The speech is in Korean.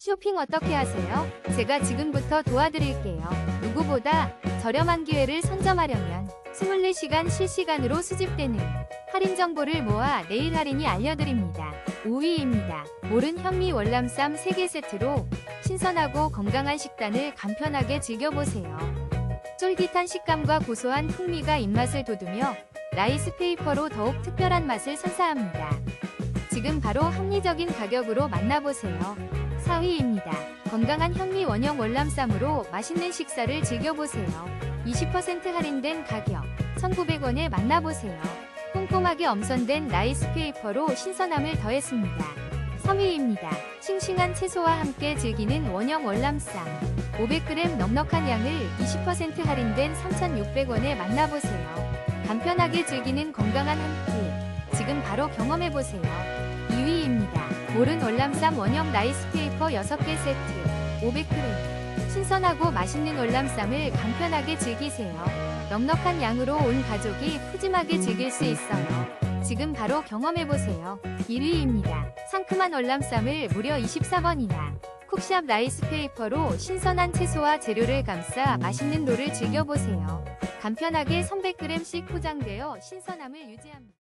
쇼핑 어떻게 하세요? 제가 지금부터 도와드릴게요. 누구보다 저렴한 기회를 선점하려면 24시간 실시간으로 수집되는 할인 정보를 모아 내일 할인이 알려드립니다. 5위입니다. 모른 현미 월남쌈 3개 세트로 신선하고 건강한 식단을 간편하게 즐겨보세요. 쫄깃한 식감과 고소한 풍미가 입맛을 돋우며 라이스 페이퍼로 더욱 특별한 맛을 선사합니다. 지금 바로 합리적인 가격으로 만나보세요. 4위입니다. 건강한 현미 원형 월남쌈으로 맛있는 식사를 즐겨보세요. 20% 할인된 가격 1,900원에 만나보세요. 꼼꼼하게 엄선된 라이스 페이퍼로 신선함을 더했습니다. 3위입니다. 싱싱한 채소와 함께 즐기는 원형 월남쌈 500g 넉넉한 양을 20% 할인된 3,600원에 만나보세요. 간편하게 즐기는 건강한 한 끼. 지금 바로 경험해보세요. 2위입니다. 모른 월남쌈 원형 라이스 페이퍼 6개 세트 500g 신선하고 맛있는 월남쌈을 간편하게 즐기세요. 넉넉한 양으로 온 가족이 푸짐하게 즐길 수 있어요. 지금 바로 경험해보세요. 1위입니다. 상큼한 월남쌈을 무려 24번이나 쿡샵 라이스 페이퍼로 신선한 채소와 재료를 감싸 맛있는 롤을 즐겨보세요. 간편하게 300g씩 포장되어 신선함을 유지합니다.